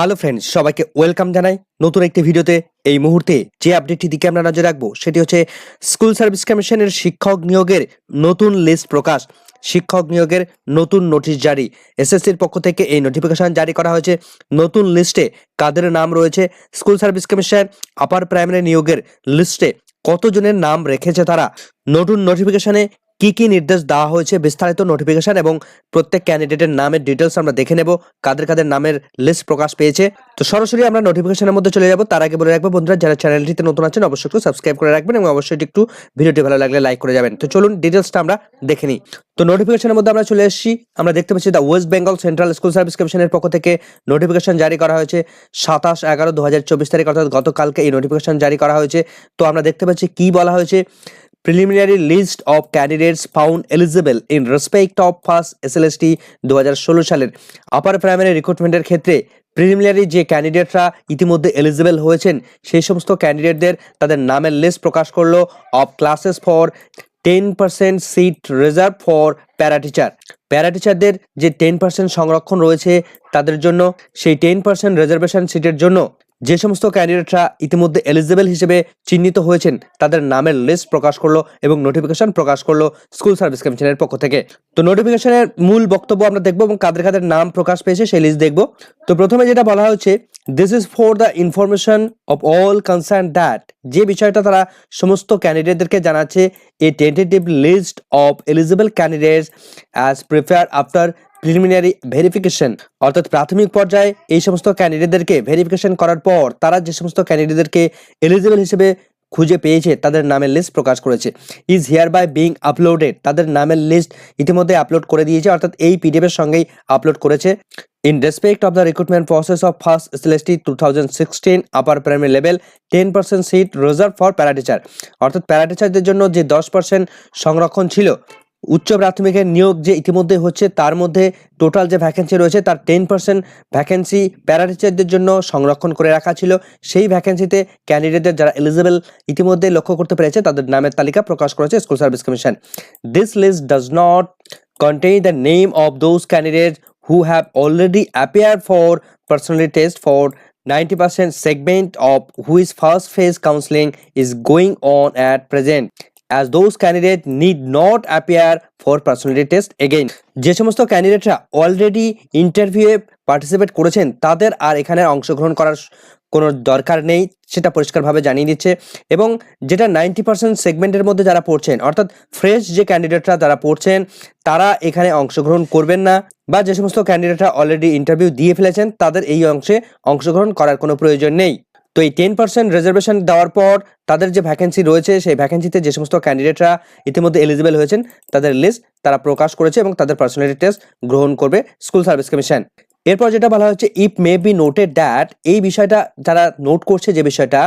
Hello friends সবাইকে welcome জানাই নতুন একটি ভিডিওতে এই মুহূর্তে যে আপডেটটি দিকে আমরা নজর রাখব, সেটি হচ্ছে স্কুল সার্ভিস কমিশনের শিক্ষক নিয়োগের নতুন লিস্ট প্রকাশ। শিক্ষক নিয়োগের নতুন নোটিশ জারি। এসএসসির পক্ষ থেকে এই নোটিফিকেশন জারি করা হয়েছে। নতুন লিস্টে কাদের নাম রয়েছে? School Service Commission upper primary নিয়োগের লিস্টে কতজনের নাম রেখেছে তারা? নতুন নোটিফিকেশনে কি কি নির্দেশ দেওয়া হয়েছে বিস্তারিত নোটিফিকেশন এবং প্রত্যেক ক্যান্ডিডেটের নামের ডিটেলস আমরা দেখে নেব, কাদের কাদের নামের লিস্ট প্রকাশ পেয়েছে। তো সরাসরি আমরা নোটিফিকেশনের মধ্যে চলে যাব, তার আগে বলে রাখব বন্ধুরা, যারা চ্যানেলটিতে নতুন আছেন অবশ্যই একটু সাবস্ক্রাইব করে রাখবেন এবং অবশ্যই একটু ভিডিওটি ভালো লাগলে লাইক করে যাবেন। তো চলুন ডিটেলসটা আমরা দেখে নিই। তো নোটিফিকেশনের মধ্যে আমরা চলে এসেছি, আমরা দেখতে পাচ্ছি the West Bengal Central School Service কমিশনের পক্ষ থেকে নোটিফিকেশন জারি করা হয়েছে। সাতাশ এগারো দু হাজার চব্বিশ তারিখ, অর্থাৎ গতকালকে এই নোটিফিকেশন জারি করা হয়েছে। তো আমরা দেখতে পাচ্ছি কি বলা হয়েছে preliminary list of candidates found eligible in respect of first SLST দু সালের আপার প্রাইমারি রিক্রুটমেন্টের ক্ষেত্রে প্রিলিমিনারি যে ক্যান্ডিডেটরা ইতিমধ্যে এলিজিবল হয়েছেন, সেই সমস্ত ক্যান্ডিডেটদের তাদের নামের লিস্ট প্রকাশ করল of classes for ten percent seat reserve for para teacher para টিচারদের যে টেন পার্সেন্ট সংরক্ষণ রয়েছে, তাদের জন্য সেই টেন পার্সেন্ট রিজার্ভেশন সিটের জন্য যে সমস্ত ক্যান্ডিডেটরা ইতিমধ্যে এলিজিবল হিসেবে চিহ্নিত হয়েছেন, তাদের নামের লিস্ট প্রকাশ করল এবং নোটিফিকেশন প্রকাশ করল স্কুল সার্ভিস কমিশনের পক্ষ থেকে। তো নোটিফিকেশনের মূল বক্তব্য আমরা দেখব এবং কাদের কাদের নাম প্রকাশ পেয়েছে সেই লিস্ট দেখব। তো প্রথমে যেটা বলা হচ্ছে this is for the information of all concern that যে বিষয়টা তারা সমস্ত ক্যান্ডিডেটদেরকে জানাচ্ছে a tentative list of eligible candidates as prefer after preliminary verification অর্থাৎ প্রাথমিক পর্যায়ে এই সমস্ত ক্যান্ডিডেটদেরকে ভেরিফিকেশন করার পর তারা যে সমস্ত ক্যান্ডিডেটদেরকে এলিজিবল হিসেবে খুঁজে পেয়েছে, তাদের নামের লিস্ট প্রকাশ করেছে। Is hereby being uploaded তাদের নামের লিস্ট ইতিমধ্যে আপলোড করে দিয়েছে, অর্থাৎ এই পিডিএফ এর সঙ্গেই আপলোড করেছে। In respect of the recruitment process of first SLST two thousand sixteen upper primary level ten percent seat reserve for para teacher অর্থাৎ প্যারাটিচারদের জন্য যে দশ পার্সেন্ট সংরক্ষণ ছিল উচ্চ প্রাথমিকের নিয়োগ যে ইতিমধ্যে হচ্ছে, তার মধ্যে টোটাল যে ভ্যাকেন্সি রয়েছে, তার টেন পার্সেন্ট ভ্যাকেন্সি প্যারাটিচারদের জন্য সংরক্ষণ করে রাখা ছিল। সেই ভ্যাকেন্সিতে ক্যান্ডিডেটদের যারা এলিজিবল ইতিমধ্যে লক্ষ্য করতে পেরেছে, তাদের নামের তালিকা প্রকাশ করেছে School Service Commission this list does not contain the name of those candidates who have already appeared for personality test for 90% segment of whose first phase counseling is going on at present as those candidates need not appear for personality test again. যে সমস্ত ক্যান্ডিডেটরা already ইন্টারভিউয়ে participate করেছেন, তাদের আর এখানে অংশগ্রহণ করার কোনো দরকার নেই, সেটা পরিষ্কারভাবে জানিয়ে দিচ্ছে। এবং যেটা নাইনটি পার্সেন্ট সেগমেন্টের মধ্যে যারা পড়ছেন, অর্থাৎ ফ্রেশ যে ক্যান্ডিডেটরা যারা পড়ছেন, তারা এখানে অংশগ্রহণ করবেন না, বা যে সমস্ত ক্যান্ডিডেটরা অলরেডি ইন্টারভিউ দিয়ে ফেলেছেন, তাদের এই অংশে অংশগ্রহণ করার কোনো প্রয়োজন নেই। তো এই টেন পার্সেন্ট রিজার্ভেশন দেওয়ার পর তাদের যে ভ্যাকেন্সি রয়েছে, সেই ভ্যাকেন্সিতে যে সমস্ত ক্যান্ডিডেটরা ইতিমধ্যে এলিজিবল হয়েছেন, তাদের লিস্ট তারা প্রকাশ করেছে এবং তাদের পার্সোনালিটি টেস্ট গ্রহণ করবে স্কুল সার্ভিস কমিশন এরপর যেটা বলা হচ্ছে if may be noted that এই বিষয়টা যারা নোট করছে যে বিষয়টা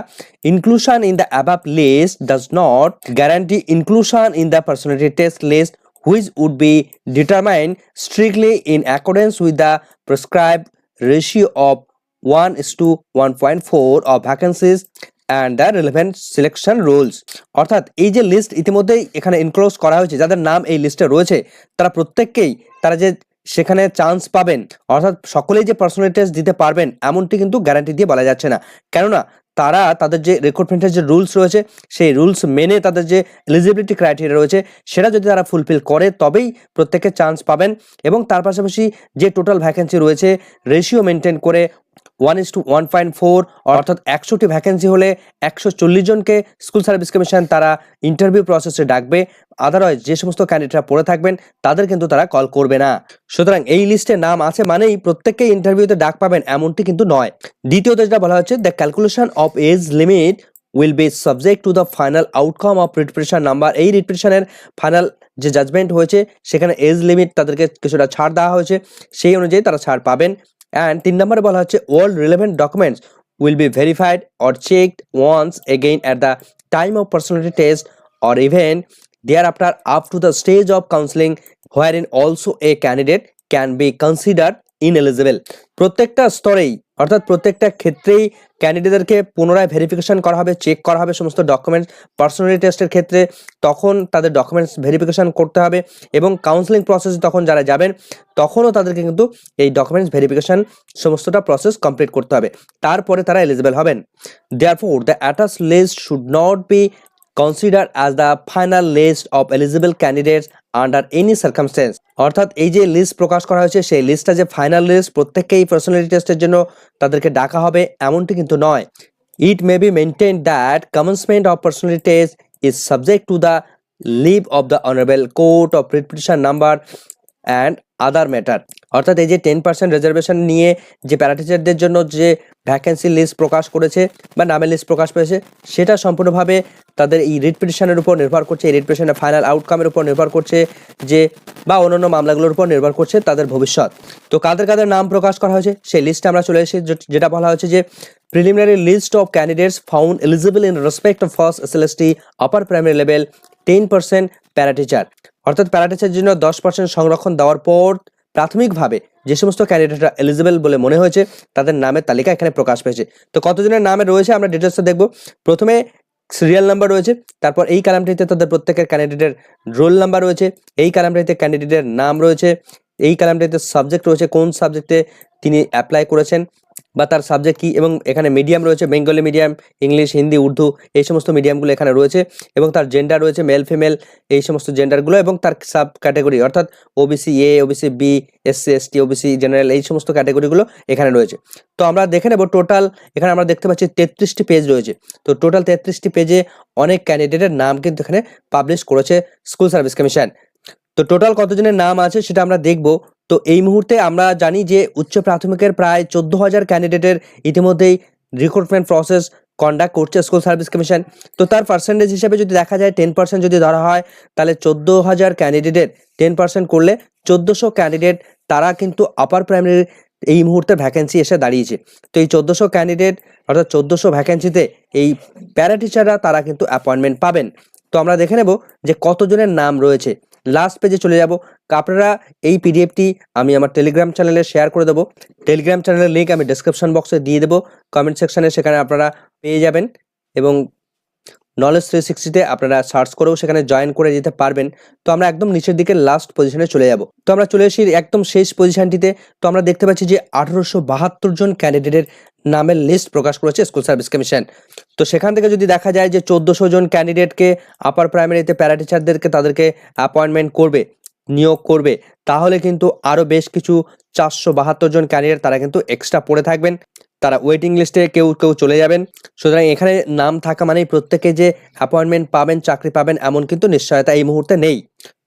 inclusion in the above list does not guarantee inclusion in the personality test list which would be determined strictly in accordance with the prescribe ratio of 1 is to 1.4 of vacancies and the relevant selection rules. অর্থাৎ এই যে list ইতিমধ্যেই এখানে enclose করা হয়েছে, যাদের নাম এই লিস্টে রয়েছে, তারা প্রত্যেককেই, তারা যে সেখানে চান্স পাবেন, অর্থাৎ সকলেই যে পার্সোনাল টেস্ট দিতে পারবেন, এমনটি কিন্তু গ্যারান্টি দিয়ে বলা যাচ্ছে না। কেননা, তারা তাদের যে রিক্রুটমেন্টের যে রুলস রয়েছে, সেই রুলস মেনে তাদের যে এলিজিবিলিটি ক্রাইটেরিয়া রয়েছে, সেটা যদি তারা ফুলফিল করে, তবেই প্রত্যেকে চান্স পাবেন এবং তার পাশাপাশি যে টোটাল ভ্যাকেন্সি রয়েছে রেশিও মেনটেন করে one is to one point four অর্থাৎ একশোটি ভ্যাকেন্সি হলে একশো চল্লিশ জনকে স্কুল সার্ভিস কমিশন তারা ইন্টারভিউ প্রসেসে ডাকবে। আদারওয়াইজ যে সমস্ত ক্যান্ডিডেটরা পড়ে থাকবেন, তাদের কিন্তু তারা কল করবে না। সুতরাং এই লিস্টে নাম আছে মানেই প্রত্যেককে ইন্টারভিউতে ডাক পাবেন, এমনটি কিন্তু নয়। দ্বিতীয়ত যেটা বলা হচ্ছে the calculation of age limit will be subject to the final outcome of writ petition number এই রিটপ্রেশনের ফাইনাল যে জাজমেন্ট হয়েছে, সেখানে এজ লিমিট তাদেরকে কিছুটা ছাড় দেওয়া হয়েছে। সেই অনুযায়ী তারা ছাড় পাবেন। অ্যান্ড তিন নম্বরে বলা হচ্ছে all relevant documents will be verified or checked once again at the time of personality test or even thereafter up to the stage of counseling wherein also a candidate can be considered ineligible প্রত্যেকটা স্তরেই, অর্থাৎ প্রত্যেকটা ক্ষেত্রেই ক্যান্ডিডেটদেরকে পুনরায় verification করা হবে check করা হবে সমস্ত ডকুমেন্টস পার্সোনালিটি টেস্টের ক্ষেত্রে তখন তাদের ডকুমেন্টস ভেরিফিকেশন করতে হবে এবং কাউন্সেলিং প্রসেসে তখন যারা যাবেন, তখনও তাদেরকে কিন্তু এই ডকুমেন্টস ভেরিফিকেশন সমস্তটা প্রসেস কমপ্লিট করতে হবে। তারপরে তারা এলিজিবল হবেন। Therefore the অ্যাটাস list should not be consider as the final list of eligible candidates under any circumstance অর্থাৎ এই যে লিস্ট প্রকাশ করা হয়েছে, সেই লিস্টটা যে ফাইনাল লিস্ট প্রত্যেককেই পার্সোনালিটি টেস্টের জন্য তাদেরকে ডাকা হবে, এমনটি কিন্তু নয়। It may be maintain that commencement of personality test is subject to the leave of the honourable court of repetition number and other matter অর্থাৎ এই যে টেন পার্সেন্ট রিজার্ভেশন নিয়ে যে প্যারাটিচারদের জন্য যে ভ্যাকেন্সি লিস্ট প্রকাশ করেছে বা নামের লিস্ট প্রকাশ পেয়েছে, সেটা সম্পূর্ণভাবে তাদের এই রিট পিটিশনের উপর নির্ভর করছে, এই রিট পিটিশনের ফাইনাল আউটকামের উপর নির্ভর করছে যে বা অন্যান্য মামলাগুলোর উপর নির্ভর করছে তাদের ভবিষ্যৎ। তো কাদের কাদের নাম প্রকাশ করা হয়েছে, সেই লিস্টে আমরা চলে এসেছি যেটা বলা হয়েছে যে preliminary list of candidates found eligible in respect of first SLST upper primary level ten percent para teacher অর্থাৎ প্যারাটিচারের জন্য দশ পার্সেন্ট সংরক্ষণ দেওয়ার পর প্রাথমিকভাবে যে সমস্ত ক্যান্ডিডেটরা এলিজিবল বলে মনে হয়েছে, তাদের নামের তালিকা এখানে প্রকাশ পেয়েছে। তো কতজনের নামে রয়েছে আমরা ডিটেলসটা দেখব। প্রথমে সিরিয়াল নাম্বার রয়েছে, তারপর এই কালামটিতে তাদের প্রত্যেকের ক্যান্ডিডেটের রোল নাম্বার রয়েছে, এই কালামটিতে ক্যান্ডিডেটের নাম রয়েছে, এই কালামটিতে সাবজেক্ট রয়েছে, কোন সাবজেক্টে তিনি অ্যাপ্লাই করেছেন বা তার সাবজেক্ট কী এবং এখানে মিডিয়াম রয়েছে Bengali medium English Hindi Urdu এই সমস্ত মিডিয়ামগুলো এখানে রয়েছে এবং তার জেন্ডার রয়েছে মেল ফিমেল এই সমস্ত জেন্ডারগুলো এবং তার সাব ক্যাটাগরি অর্থাৎ OBC A OBC B SC ST OBC general এই সমস্ত ক্যাটাগরিগুলো এখানে রয়েছে। তো আমরা দেখে নেব টোটাল এখানে আমরা দেখতে পাচ্ছি তেত্রিশটি পেজ রয়েছে। তো টোটাল তেত্রিশটি পেজে অনেক ক্যান্ডিডেটের নাম কিন্তু এখানে পাবলিশ করেছে স্কুল সার্ভিস কমিশন তো টোটাল কতজনের নাম আছে সেটা আমরা দেখব। তো এই মুহূর্তে আমরা জানি যে উচ্চ প্রাথমিকের প্রায় চোদ্দ হাজার ক্যান্ডিডেটের ইতিমধ্যেই রিক্রুটমেন্ট প্রসেস কন্ডাক্ট করছে স্কুল সার্ভিস কমিশন তো তার পার্সেন্টেজ হিসেবে যদি দেখা যায় টেন পার্সেন্ট যদি ধরা হয়, তাহলে চোদ্দ হাজার ক্যান্ডিডেটের টেন পার্সেন্ট করলে চোদ্দোশো ক্যান্ডিডেট তারা কিন্তু আপার প্রাইমারি এই মুহূর্তে ভ্যাকেন্সি এসে দাঁড়িয়েছে। তো এই চোদ্দোশো ক্যান্ডিডেট অর্থাৎ চোদ্দোশো ভ্যাকেন্সিতে এই প্যারা টিচাররা তারা কিন্তু অ্যাপয়েন্টমেন্ট পাবেন। তো আমরা দেখে নেব যে কতজনের নাম রয়েছে। লাস্ট পেজে চলে যাব। আপনারা এই পিডিএফটি আমি আমার টেলিগ্রাম চ্যানেলে শেয়ার করে দেবো। টেলিগ্রাম চ্যানেলের লিঙ্ক আমি ডিসক্রিপশন বক্সে দিয়ে দেবো। কমেন্ট সেকশানে সেখানে আপনারা পেয়ে যাবেন এবং নলেজ থ্রি সিক্সটিতে আপনারা সার্চ করেও সেখানে জয়েন করে যেতে পারবেন। তো আমরা একদম নিচের দিকে লাস্ট পজিশনে চলে যাব। তো আমরা চলে এসেছি একদম শেষ পজিশনটিতে তো আমরা দেখতে পাচ্ছি যে আঠারোশো বাহাত্তর জন ক্যান্ডিডেটের নামের লিস্ট প্রকাশ করেছে স্কুল সার্ভিস কমিশন তো সেখান থেকে যদি দেখা যায় যে চোদ্দোশো জন ক্যান্ডিডেটকে আপার প্রাইমারিতে প্যারা টিচারদেরকে তাদেরকে অ্যাপয়েন্টমেন্ট করবে, নিয়োগ করবে, তাহলে কিন্তু আরও বেশ কিছু চারশো বাহাত্তর জন ক্যান্ডিডেট তারা কিন্তু এক্সট্রা পড়ে থাকবেন। তারা ওয়েটিং লিস্টে কেউ কেউ চলে যাবেন। সুতরাং এখানে নাম থাকা মানেই প্রত্যেকে যে অ্যাপয়েন্টমেন্ট পাবেন, চাকরি পাবেন, এমন কিন্তু নিশ্চয়তা এই মুহূর্তে নেই।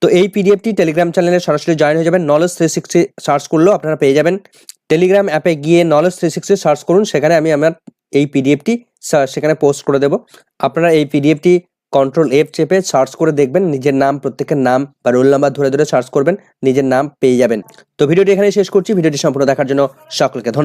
তো এই পিডিএফটি টেলিগ্রাম চ্যানেলে সরাসরি জয়েন হয়ে যাবেন। নলেজ থ্রি সিক্সটি সার্চ করলেও আপনারা পেয়ে যাবেন। টেলিগ্রাম অ্যাপে গিয়ে নলেজ থ্রি সিক্সটি সার্চ করুন। সেখানে আমি আমার এই পিডিএফটি সেখানে পোস্ট করে দেব। আপনারা এই পিডিএফটি কন্ট্রোল এফ চেপে সার্চ করে দেখবেন, নিজের নাম, প্রত্যেকের নাম বা রোল নাম্বার ধরে ধরে সার্চ করবেন, নিজের নাম পেয়ে যাবেন। তো ভিডিওটি এখানে শেষ করছি। ভিডিওটি সম্পূর্ণ দেখার জন্য সকলকে ধন্যবাদ।